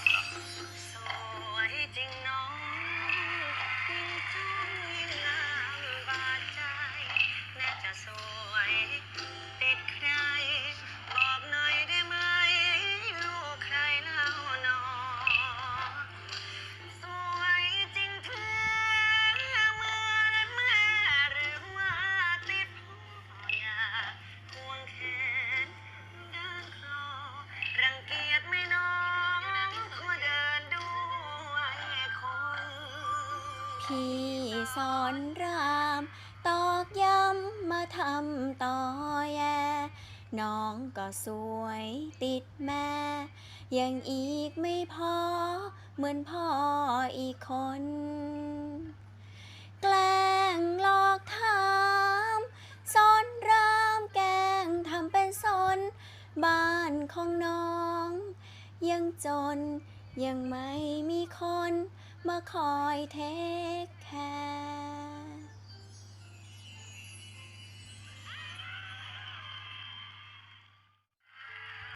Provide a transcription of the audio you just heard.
フフフ。 พี่สอนราม ตอกย้ำมาทำต่อแยน้องก็สวยติดแม่ ยังอีกไม่พอ เหมือนพ่ออีกคน แกล้งหลอกถามสอนรามแกล้งทำเป็นสน บ้านของน้อง ยังจนยังไม่มีคน มาคอยเทคแคร์